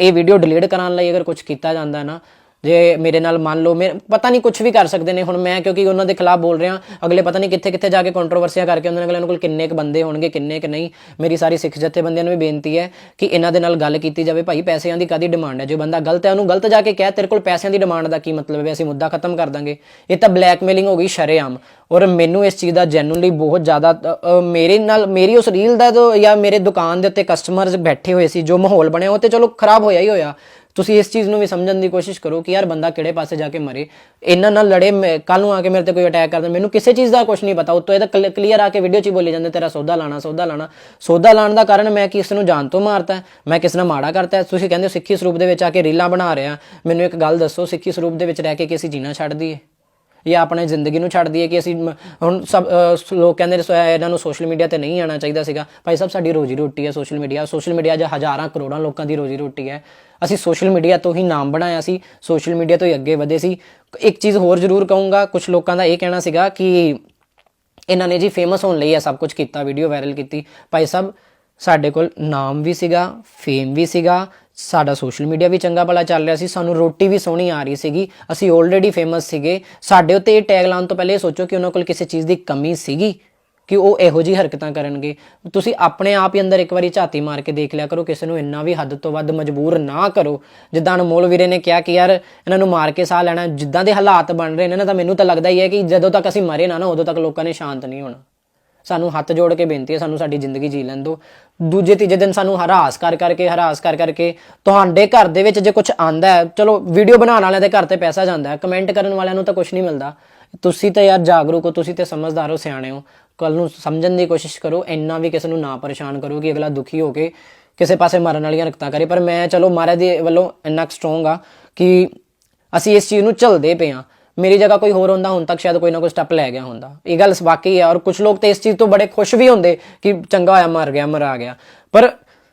[SPEAKER 1] ਇਹ ਵੀਡੀਓ ਡਿਲੀਟ ਕਰਾਉਣ ਲਈ ਅਗਰ ਕੁਝ ਕੀਤਾ ਜਾਂਦਾ ਨਾ ਜੇ ਮੇਰੇ ਨਾਲ ਮੰਨ ਲਓ ਮੈਂ ਪਤਾ ਨਹੀਂ ਕੁਝ ਵੀ ਕਰ ਸਕਦੇ ਨੇ ਹੁਣ ਮੈਂ, ਕਿਉਂਕਿ ਉਹਨਾਂ ਦੇ ਖਿਲਾਫ ਬੋਲ ਰਿਹਾ। ਅਗਲੇ ਪਤਾ ਨਹੀਂ ਕਿੱਥੇ ਕਿੱਥੇ ਜਾ ਕੇ ਕੰਟਰੋਵਰਸੀਆਂ ਕਰਕੇ ਉਹਨਾਂ ਅਗਲੇ ਕੋਲ ਕਿੰਨੇ ਕ ਬੰਦੇ ਹੋਣਗੇ, ਕਿੰਨੇ ਕ ਨਹੀਂ। ਮੇਰੀ ਸਾਰੀ ਸਿੱਖ ਜਥੇਬੰਦੀਆਂ ਨੂੰ ਵੀ ਬੇਨਤੀ ਹੈ ਕਿ ਇਹਨਾਂ ਦੇ ਨਾਲ ਗੱਲ ਕੀਤੀ ਜਾਵੇ, ਭਾਈ ਪੈਸਿਆਂ ਦੀ ਕਾਦੀ ਡਿਮਾਂਡ ਹੈ? ਜੋ ਬੰਦਾ ਗਲਤ ਹੈ, ਉਹਨੂੰ ਗਲਤ ਜਾ ਕੇ ਕਹਿ, ਤੇਰੇ ਕੋਲ ਪੈਸਿਆਂ ਦੀ ਡਿਮਾਂਡ ਦਾ ਕੀ ਮਤਲਬ ਹੈ ਅਸੀਂ ਮੁੱਦਾ ਖਤਮ ਕਰ ਦਾਂਗੇ? ਇਹ ਤਾਂ ਬਲੈਕਮੇਲਿੰਗ ਹੋ ਗਈ ਸ਼ਰੇਆਮ। ਔਰ ਮੈਨੂੰ ਇਸ ਚੀਜ਼ ਦਾ ਜੈਨੂਨਲੀ ਬਹੁਤ ਜ਼ਿਆਦਾ ਮੇਰੇ ਨਾਲ, ਮੇਰੀ ਉਸ ਰੀਲ ਦਾ ਜੋ ਜਾਂ ਮੇਰੇ ਦੁਕਾਨ ਦੇ ਉੱਤੇ ਕਸਟਮਰਸ ਬੈਠੇ ਹੋਏ ਸੀ, ਜੋ ਮਾਹੌਲ ਬਣਿਆ, ਉਹ ਤੇ ਚਲੋ ਖਰਾਬ ਹੋਇਆ ਹੀ ਹੋਇਆ। ਤੁਸੀਂ ਇਸ ਚੀਜ਼ ਨੂੰ ਵੀ ਸਮਝਣ ਦੀ ਕੋਸ਼ਿਸ਼ ਕਰੋ ਕਿ ਯਾਰ ਬੰਦਾ ਕਿਹੜੇ ਪਾਸੇ ਜਾ ਕੇ ਮਰੇ। ਇਹਨਾਂ ਨਾਲ ਲੜੇ ਕੱਲ ਨੂੰ ਆ ਕੇ ਮੇਰੇ ਤੇ ਕੋਈ ਅਟੈਕ ਕਰਦਾ ਮੈਨੂੰ ਕਿਸੇ ਚੀਜ਼ ਦਾ ਕੁਝ ਨਹੀਂ ਪਤਾ। ਉਤੋਂ ਇਹ ਤਾਂ ਕਲੀਅਰ ਆ ਕੇ ਵੀਡੀਓ 'ਚ ਹੀ ਬੋਲੀ ਜਾਂਦੇ, ਤੇਰਾ ਸੌਦਾ ਲਾਣਾ ਸੌਦਾ ਲਾਣਾ ਸੌਦਾ ਲਾਣ ਦਾ ਕਾਰਨ ਮੈਂ ਕਿਸ ਨੂੰ ਜਾਣ ਤੋਂ ਮਾਰਤਾ ਮੈਂ ਕਿਸ ਨਾਲ ਮਾੜਾ ਕਰਤਾ ਤੁਸੀਂ ਕਹਿੰਦੇ ਹੋ ਸਿੱਖੀ ਸਰੂਪ ਦੇ ਵਿੱਚ ਆ ਕੇ ਰੀਲਾਂ ਬਣਾ ਰਿਹਾ। ਮੈਨੂੰ ਇੱਕ ਗੱਲ ਦੱਸੋ, ਸਿੱਖੀ ਸਰੂਪ ਦੇ ਵਿੱਚ ਰਹਿ ਕੇ ਕਿ ਅਸੀਂ ਜੀਣਾ ਛੱਡ ਦਈਏ। ਜਾਂ ਆਪਣੇ ਜ਼ਿੰਦਗੀ ਨੂੰ ਛੱਡ ਦਈਏ ਕਿ ਅਸੀਂ ਮ- ਹੁਣ ਸਭ ਲੋਕ ਕਹਿੰਦੇ ਨੇ ਇਹਨਾਂ ਨੂੰ ਸੋਸ਼ਲ ਮੀਡੀਆ ਤੇ ਨਹੀਂ ਆਉਣਾ ਚਾਹੀਦਾ ਸੀਗਾ। ਭਾਈ ਸਾਹਿਬ, ਸਾਡੀ ਰੋਜੀ ਰੋਟੀ ਹੈ ਸੋਸ਼ਲ ਮੀਡੀਆ ਸੋਸ਼ਲ ਮੀਡੀਆ 'ਚ ਹਜ਼ਾਰਾਂ ਕਰੋੜਾਂ ਲੋਕਾਂ ਦੀ ਰੋਜੀ ਰੋਟੀ ਹੈ। ਅਸੀਂ ਸੋਸ਼ਲ ਮੀਡੀਆ ਤੋਂ ਹੀ ਨਾਮ ਬਣਾਇਆ ਸੀ। ਸੋਸ਼ਲ ਮੀਡੀਆ ਤੋਂ ਹੀ ਅੱਗੇ ਵਧੇ ਸੀ। ਇੱਕ ਚੀਜ਼ ਹੋਰ ਜ਼ਰੂਰ ਕਹੂੰਗਾ ਕੁਝ ਲੋਕਾਂ ਦਾ ਇਹ ਕਹਿਣਾ ਸੀਗਾ ਕਿ ਇਹਨਾਂ ਨੇ ਜੀ ਫੇਮਸ ਹੋਣ ਲਈ ਇਹ ਸਭ ਕੁਝ ਕੀਤਾ ਵੀਡੀਓ ਵਾਇਰਲ ਕੀਤੀ। ਭਾਈ ਸਾਹਿਬ, ਸਾਡੇ ਕੋਲ ਨਾਮ ਵੀ ਸੀਗਾ ਫੇਮ ਵੀ ਸੀਗਾ ਸਾਡਾ ਸੋਸ਼ਲ ਮੀਡੀਆ ਵੀ ਚੰਗਾ ਭਲਾ ਚੱਲ ਰਿਹਾ ਸੀ, ਸਾਨੂੰ ਰੋਟੀ ਵੀ ਸੋਹਣੀ ਆ ਰਹੀ ਸੀਗੀ। ਅਸੀਂ ਆਲਰੇਡੀ ਫੇਮਸ ਸੀਗੇ। ਸਾਡੇ ਉੱਤੇ ਇਹ ਟੈਗ ਲਾਉਣ ਤੋਂ ਪਹਿਲੇ ਇਹ ਸੋਚੋ ਕਿ ਉਹਨਾਂ ਕੋਲ ਕਿਸੇ ਚੀਜ਼ ਦੀ ਕਮੀ ਸੀਗੀ ਕਿ ਉਹ ਇਹੋ ਜੀ ਹਰਕਤਾਂ ਕਰਨਗੇ। ਤੁਸੀਂ ਆਪਣੇ ਆਪ ਹੀ ਅੰਦਰ ਇੱਕ ਵਾਰੀ ਝਾਤੀ ਮਾਰ ਕੇ ਦੇਖ ਲਿਆ ਕਰੋ, ਕਿਸੇ ਨੂੰ ਇੰਨਾ ਵੀ ਹੱਦ ਤੋਂ ਵੱਧ ਮਜਬੂਰ ਨਾ ਕਰੋ। ਜਿੱਦਾਂ ਅਨਮੋਲ ਵੀਰੇ ਨੇ ਕਿਹਾ ਕਿ ਯਾਰ ਇਹਨਾਂ ਨੂੰ ਮਾਰ ਕੇ ਸਾਹ ਲੈਣਾ, ਜਿੱਦਾਂ ਦੇ ਹਾਲਾਤ ਬਣ ਰਹੇ ਨੇ ਨਾ, ਤਾਂ ਮੈਨੂੰ ਤਾਂ ਲੱਗਦਾ ਹੀ ਹੈ ਕਿ ਜਦੋਂ ਤੱਕ ਅਸੀਂ ਮਰੇ ਨਾ ਨਾ, ਉਦੋਂ ਤੱਕ ਲੋਕਾਂ ਨੇ ਸ਼ਾਂਤ ਨਹੀਂ ਹੋਣਾ। ਸਾਨੂੰ ਹੱਥ ਜੋੜ ਕੇ ਬੇਨਤੀ ਹੈ, ਸਾਨੂੰ ਸਾਡੀ ਜ਼ਿੰਦਗੀ ਜੀ ਲੈਣ ਦਿਓ। ਦੂਜੇ, ਤੀਜੇ ਦਿਨ ਸਾਨੂੰ ਹਰਾਸ ਕਰ ਕਰਕੇ ਹਰਾਸ ਕਰ ਕਰਕੇ ਤੁਹਾਡੇ ਘਰ ਦੇ ਵਿੱਚ ਜੇ ਕੁਝ ਆਂਦਾ ਹੈ, ਚਲੋ ਵੀਡੀਓ ਬਣਾਉਣ ਵਾਲਿਆਂ ਦੇ ਘਰ ਤੇ ਪੈਸਾ ਜਾਂਦਾ ਹੈ, ਕਮੈਂਟ ਕਰਨ ਵਾਲਿਆਂ ਨੂੰ ਤਾਂ ਕੁਝ ਨਹੀਂ ਮਿਲਦਾ। ਤੁਸੀਂ ਤਾਂ ਯਾਰ ਜਾਗਰੂਕ ਹੋ, ਤੁਸੀਂ ਤੇ ਸਮਝਦਾਰ ਹੋ, ਸਿਆਣੇ ਹੋ। ਕੱਲ ਨੂੰ ਸਮਝਣ ਦੀ ਕੋਸ਼ਿਸ਼ ਕਰੋ, ਇੰਨਾ ਵੀ ਕਿਸੇ ਨੂੰ ਨਾ ਪਰੇਸ਼ਾਨ ਕਰੋ ਕਿ ਅਗਲਾ ਦੁਖੀ ਹੋ ਕੇ ਕਿਸੇ ਪਾਸੇ ਮਰਨ ਵਾਲੀਆਂ ਹਰਕਤਾਂ ਕਰੇ। ਪਰ ਮੈਂ, ਚਲੋ, ਮਹਾਰਾਜ ਦੇ ਵੱਲੋਂ ਇੰਨਾ ਸਟਰੋਂਗ ਆ ਕਿ ਅਸੀਂ ਇਸ ਚੀਜ਼ ਨੂੰ ਝੱਲਦੇ ਪਏ ਆ ਮੇਰੀ ਜਗ੍ਹਾ ਕੋਈ ਹੋਰ ਹੁੰਦਾ ਹੁਣ ਤੱਕ ਸ਼ਾਇਦ ਕੋਈ ਨਾ ਕੋਈ ਸਟੈਪ ਲੈ ਗਿਆ ਹੁੰਦਾ ਇਹ ਗੱਲ ਵਾਕਈ ਹੈ ਔਰ ਕੁਝ ਲੋਕ ਤੇ ਇਸ ਚੀਜ਼ ਤੋਂ ਬੜੇ ਖੁਸ਼ ਵੀ ਹੁੰਦੇ ਕਿ ਚੰਗਾ ਹੋਇਆ ਮਰ ਗਿਆ ਮਰ ਆ ਗਿਆ ਪਰ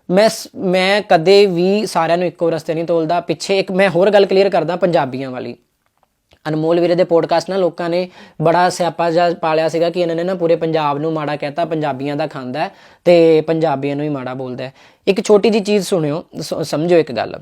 [SPEAKER 1] ਮੈਂ ਸ- ਮੈਂ ਕਦੇ ਵੀ ਸਾਰਿਆਂ ਨੂੰ ਇੱਕੋ ਰਸਤੇ ਨਹੀਂ ਤੋਲਦਾ ਪਿੱਛੇ ਇੱਕ ਮੈਂ ਹੋਰ ਗੱਲ ਕਲੀਅਰ ਕਰਦਾ ਪੰਜਾਬੀਆਂ ਵਾਲੀ ਅਨਮੋਲ ਵੀਰੇ ਦੇ ਪੋਡਕਾਸਟ ਨਾਲ ਲੋਕਾਂ ਨੇ ਬੜਾ ਸਿਆਪਾ ਜਿਹਾ ਪਾਲਿਆ ਸੀਗਾ ਕਿ ਇਹਨਾਂ ਨੇ ਨਾ ਪੂਰੇ ਪੰਜਾਬ ਨੂੰ ਮਾੜਾ ਕਹਿਤਾ ਪੰਜਾਬੀਆਂ ਦਾ ਖਾਂਦਾ ਹੈ ਤੇ ਪੰਜਾਬੀਆਂ ਨੂੰ ਹੀ ਮਾੜਾ ਬੋਲਦਾ ਇੱਕ ਛੋਟੀ ਜੀ ਚੀਜ਼ ਸੁਣਿਓ ਸ- ਸਮਝੋ ਇੱਕ ਗੱਲ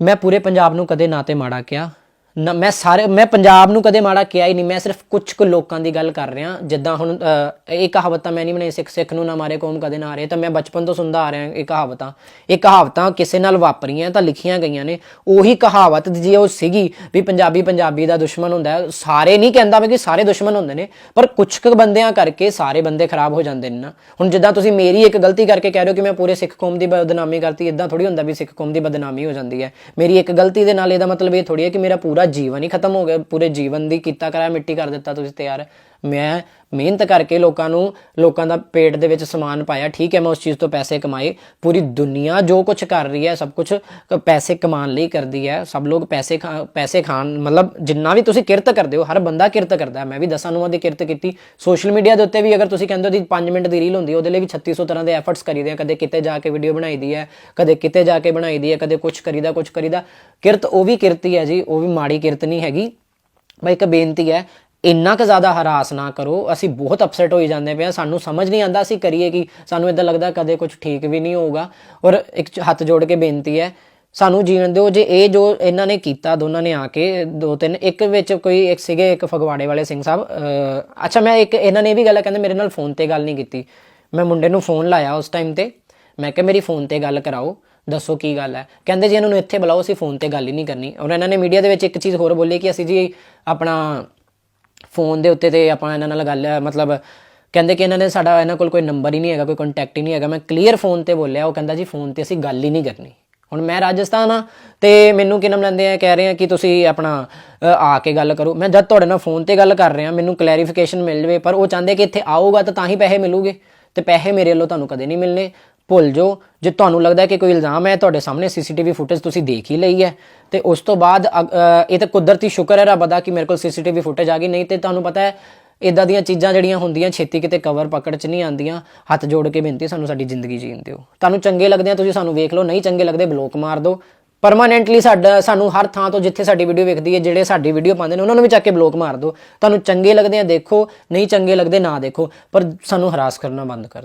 [SPEAKER 1] ਮੈਂ ਪੂਰੇ ਪੰਜਾਬ ਨੂੰ ਕਦੇ ਨਾ ਤੇ ਮਾੜਾ ਕਿਹਾ ਮੈਂ ਸਾਰੇ ਮੈਂ ਪੰਜਾਬ ਨੂੰ ਕਦੇ ਮਾੜਾ ਕਿਹਾ ਹੀ ਨਹੀਂ ਮੈਂ ਸਿਰਫ ਕੁਝ ਕੁ ਲੋਕਾਂ ਦੀ ਗੱਲ ਕਰ ਰਿਹਾ ਜਿੱਦਾਂ ਹੁਣ ਅ, ਇਹ ਕਹਾਵਤਾਂ ਮੈਂ ਨਹੀਂ ਬਣਾਈ ਸਿੱਖ ਸਿੱਖ ਨੂੰ ਨਾ ਮਾਰੇ ਕੌਮ ਕਦੇ ਨਾ ਹਾਰੇ ਤਾਂ ਮੈਂ ਬਚਪਨ ਤੋਂ ਸੁਣਦਾ ਆ ਰਿਹਾ ਇਹ ਕਹਾਵਤਾਂ। ਇਹ ਕਹਾਵਤਾਂ ਕਿਸੇ ਨਾਲ ਵਾਪਰੀਆਂ ਤਾਂ ਲਿਖੀਆਂ ਗਈਆਂ ਨੇ ਉਹੀ ਕਹਾਵਤ ਜੇ ਉਹ ਸੀਗੀ ਵੀ ਪੰਜਾਬੀ ਪੰਜਾਬੀ ਦਾ ਦੁਸ਼ਮਣ ਹੁੰਦਾ ਸਾਰੇ ਨਹੀਂ ਕਹਿੰਦਾ ਮੈਂ ਕਿ ਸਾਰੇ ਦੁਸ਼ਮਣ ਹੁੰਦੇ ਨੇ ਪਰ ਕੁਝ ਕੁ ਬੰਦਿਆਂ ਕਰਕੇ ਸਾਰੇ ਬੰਦੇ ਖਰਾਬ ਹੋ ਜਾਂਦੇ ਨੇ ਨਾ। ਹੁਣ ਜਿੱਦਾਂ ਤੁਸੀਂ ਮੇਰੀ ਇੱਕ ਗਲਤੀ ਕਰਕੇ ਕਹਿ ਰਹੇ ਹੋ ਕਿ ਮੈਂ ਪੂਰੇ ਸਿੱਖ ਕੌਮ ਦੀ ਬਦਨਾਮੀ ਕਰਤੀ ਇਦਾਂ ਥੋੜੀ ਹੁੰਦਾ ਵੀ ਸਿੱਖ ਕੌਮ ਦੀ ਬਦਨਾਮੀ ਹੋ ਜਾਂਦੀ ਹੈ। ਮੇਰੀ ਇੱਕ ਗਲਤੀ ਦੇ ਨਾਲ ਇਹਦਾ ਮਤਲਬ ਇਹ ਥੋੜੀ ਹੈ ਕਿ ਮੇਰਾ ਪੂਰਾ ਜੀਵਨ ਹੀ ਖਤਮ ਹੋ ਗਿਆ, ਪੂਰੇ ਜੀਵਨ ਦੀ ਕੀਤਾ ਕਰਾਇਆ, ਮਿੱਟੀ ਕਰ ਦਿੱਤਾ ਤੁਸੀਂ ਤਿਆਰ। ਮੈਂ ਮਿਹਨਤ ਕਰਕੇ ਲੋਕਾਂ ਨੂੰ, ਲੋਕਾਂ ਦਾ ਪੇਟ ਦੇ ਵਿੱਚ ਸਮਾਨ ਪਾਇਆ। ਠੀਕ ਹੈ, ਮੈਂ ਉਸ ਚੀਜ਼ ਤੋਂ ਪੈਸੇ ਕਮਾਏ। ਪੂਰੀ ਦੁਨੀਆ ਜੋ ਕੁਝ ਕਰ ਰਹੀ ਹੈ, ਸਭ ਕੁਝ ਪੈਸੇ ਕਮਾਉਣ ਲਈ ਕਰਦੀ ਹੈ। ਸਭ ਲੋਕ ਪੈਸੇ ਖਾ, ਪੈਸੇ ਖਾਣ, ਮਤਲਬ ਜਿੰਨਾ ਵੀ ਤੁਸੀਂ ਕਿਰਤ ਕਰਦੇ ਹੋ, ਹਰ ਬੰਦਾ ਕਿਰਤ ਕਰਦਾ ਹੈ। ਮੈਂ ਵੀ ਦਸਾਂ ਨੂੰ ਦੀ ਕਿਰਤ ਕੀਤੀ। ਸੋਸ਼ਲ ਮੀਡੀਆ ਦੇ ਉੱਤੇ ਵੀ ਅਗਰ ਤੁਸੀਂ ਕਹਿੰਦੇ ਹੋ ਦੀ 5 ਮਿੰਟ ਦੀ ਰੀਲ ਹੁੰਦੀ ਹੈ, ਉਹਦੇ ਲਈ ਵੀ 3600 ਤਰ੍ਹਾਂ ਦੇ ਐਫਰਟਸ ਕਰੀਦੇ ਆ। ਕਦੇ ਕਿਤੇ ਜਾ ਕੇ ਵੀਡੀਓ ਬਣਾਈ ਦੀ ਹੈ, ਕਦੇ ਕਿਤੇ ਜਾ ਕੇ ਬਣਾਈ ਦੀ ਹੈ, ਕਦੇ ਕੁਝ ਕਰੀਦਾ ਕੁਝ ਕਰੀਦਾ। ਕਿਰਤ ਉਹ ਵੀ ਕਿਰਤੀ ਹੈ ਜੀ, ਉਹ ਵੀ ਮਾੜੀ ਕਿਰਤ ਨਹੀਂ ਹੈਗੀ। ਬਈ ਇੱਕ ਬੇਨਤੀ ਹੈ ਇੰਨਾ ਕੁ ਜ਼ਿਆਦਾ ਹਰਾਸ ਨਾ ਕਰੋ, ਅਸੀਂ ਬਹੁਤ ਅਪਸੈਟ ਹੋਈ ਜਾਂਦੇ ਪਏ ਹਾਂ। ਸਾਨੂੰ ਸਮਝ ਨਹੀਂ ਆਂਦਾ ਅਸੀਂ ਕਰੀਏ ਕੀ। ਸਾਨੂੰ ਇਦਾਂ ਲੱਗਦਾ ਕਦੇ ਕੁਝ ਠੀਕ ਵੀ ਨਹੀਂ ਹੋਊਗਾ। ਔਰ ਇੱਕ ਹੱਥ ਜੋੜ ਕੇ ਬੇਨਤੀ ਹੈ, ਸਾਨੂੰ ਜੀਣ ਦਿਓ। ਜੇ ਇਹ ਜੋ ਇਹਨਾਂ ਨੇ ਕੀਤਾ, ਦੋਨਾਂ ਨੇ ਆ ਕੇ ਦੋ ਤਿੰਨ, ਇੱਕ ਵਿੱਚ ਕੋਈ ਇੱਕ ਸੀਗੇ, ਇੱਕ ਫਗਵਾੜੇ ਵਾਲੇ ਸਿੰਘ ਸਾਹਿਬ ਅੱਛਾ, ਮੈਂ ਇੱਕ ਇਹਨਾਂ ਨੇ ਇਹ ਵੀ ਗੱਲ ਕਹਿੰਦੇ, ਮੇਰੇ ਨਾਲ ਫੋਨ ਤੇ ਗੱਲ ਨਹੀਂ ਕੀਤੀ। ਮੈਂ ਮੁੰਡੇ ਨੂੰ ਫੋਨ ਲਾਇਆ ਉਸ ਟਾਈਮ ਤੇ। ਮੈਂ ਕਿਹਾ, ਮੇਰੀ ਫੋਨ ਤੇ ਗੱਲ ਕਰਾਓ, ਦੱਸੋ ਕੀ ਗੱਲ ਹੈ? ਕਹਿੰਦੇ ਜੀ, ਇਹਨਾਂ ਨੂੰ ਇੱਥੇ ਬੁਲਾਓ, ਅਸੀਂ ਫੋਨ ਤੇ ਗੱਲ ਹੀ ਨਹੀਂ ਕਰਨੀ। ਔਰ ਇਹਨਾਂ ਨੇ ਮੀਡੀਆ ਦੇ ਵਿੱਚ ਇੱਕ ਚੀਜ਼ ਹੋਰ ਬੋਲੀ ਕਿ ਅਸੀਂ ਜੀ ਆਪਣਾ ਫੋਨ ਦੇ ਉੱਤੇ ਤੇ ਆਪਾਂ ਇਹਨਾਂ ਨਾਲ ਗੱਲ, ਮਤਲਬ ਕਹਿੰਦੇ ਕਿ ਇਹਨਾਂ ਨੇ ਸਾਡਾ ਇਹਨਾਂ ਕੋਲ ਕੋਈ ਨੰਬਰ ਹੀ ਨਹੀਂ ਹੈਗਾ, ਕੋਈ ਕੰਟੈਕਟ ਹੀ ਨਹੀਂ ਹੈਗਾ। ਮੈਂ ਕਲੀਅਰ ਫੋਨ ਤੇ ਬੋਲਿਆ, ਉਹ ਕਹਿੰਦਾ ਜੀ ਫੋਨ ਤੇ ਅਸੀਂ ਗੱਲ ਹੀ ਨਹੀਂ ਕਰਨੀ। ਹੁਣ ਮੈਂ ਰਾਜਸਥਾਨ ਆ ਤੇ ਮੈਨੂੰ ਕੀ ਨਾਮ ਲੈਂਦੇ ਆ, ਕਹਿ ਰਹੇ ਆ ਕਿ ਤੁਸੀਂ ਆਪਣਾ ਆ ਕੇ ਗੱਲ ਕਰੋ। ਮੈਂ ਜਦ ਤੁਹਾਡੇ ਨਾਲ ਫੋਨ ਤੇ ਗੱਲ ਕਰ ਰਿਹਾ, ਮੈਨੂੰ ਕਲੈਰੀਫਿਕੇਸ਼ਨ ਮਿਲ ਜਵੇ, ਪਰ ਉਹ ਚਾਹੁੰਦੇ ਕਿ ਇੱਥੇ ਆਊਗਾ ਤਾਂ ਤਾਂ ਹੀ ਪੈਸੇ ਮਿਲੂਗੇ ਤੇ ਪੈਸੇ ਮੇਰੇ ਵੱਲੋਂ ਤੁਹਾਨੂੰ ਕਦੇ ਨਹੀਂ ਮਿਲਨੇ ਭੁੱਲ ਜਾਓ। ਜੇ ਤੁਹਾਨੂੰ ਲੱਗਦਾ ਕਿ ਕੋਈ ਇਲਜ਼ਾਮ ਹੈ, ਤੁਹਾਡੇ ਸਾਹਮਣੇ ਸੀਸੀਟੀਵੀ ਫੁਟੇਜ ਤੁਸੀਂ ਦੇਖ ਹੀ ਲਈ ਹੈ। ਤੇ ਉਸ ਤੋਂ ਬਾਅਦ ਅ- ਇਹ ਤਾਂ ਕੁਦਰਤੀ ਸ਼ੁਕਰ ਹੈ ਰੱਬ ਦਾ ਕਿ ਮੇਰੇ ਕੋਲ ਸੀਸੀਟੀਵੀ ਫੁਟੇਜ ਆ ਗਈ। ਨਹੀਂ ਤੇ ਤੁਹਾਨੂੰ ਪਤਾ ਹੈ ਇਦਾਂ ਦੀਆਂ ਚੀਜ਼ਾਂ ਜਿਹੜੀਆਂ ਹੁੰਦੀਆਂ, ਛੇਤੀ ਕਿਤੇ ਕਵਰ ਪਕੜ 'ਚ ਨਹੀਂ ਆਉਂਦੀਆਂ। ਹੱਥ ਜੋੜ ਕੇ ਬੇਨਤੀ ਸਾਨੂੰ ਸਾਡੀ ਜ਼ਿੰਦਗੀ ਜੀਣ ਦਿਓ। ਤੁਹਾਨੂੰ ਚੰਗੇ ਲੱਗਦੇ ਆ, ਤੁਸੀਂ ਸਾਨੂੰ ਵੇਖ ਲਓ। ਨਹੀਂ ਚੰਗੇ ਲੱਗਦੇ, ਬਲੌਕ ਮਾਰ ਦਿਓ। ਪਰਮਾਨੈਂਟਲੀ ਸਾਡਾ, ਸਾਨੂੰ ਹਰ ਥਾਂ ਤੋਂ ਜਿੱਥੇ ਸਾਡੀ ਵੀਡੀਓ ਵੇਖਦੀ ਹੈ, ਜਿਹੜੇ ਸਾਡੀ ਵੀਡੀਓ ਪਾਉਂਦੇ ਨੇ, ਉਹਨਾਂ ਨੂੰ ਵੀ ਚੱਕ ਕੇ ਬਲੌਕ ਮਾਰ ਦਿਓ। ਤੁਹਾਨੂੰ ਚੰਗੇ ਲੱਗਦੇ ਆ, ਦੇਖੋ। ਨਹੀਂ ਚੰਗੇ ਲੱਗਦੇ, ਨਾ ਦੇਖੋ। ਪਰ ਸਾਨੂੰ ਹਰਾਸ ਕਰਨਾ ਬੰਦ ਕਰ ਦਿਓ।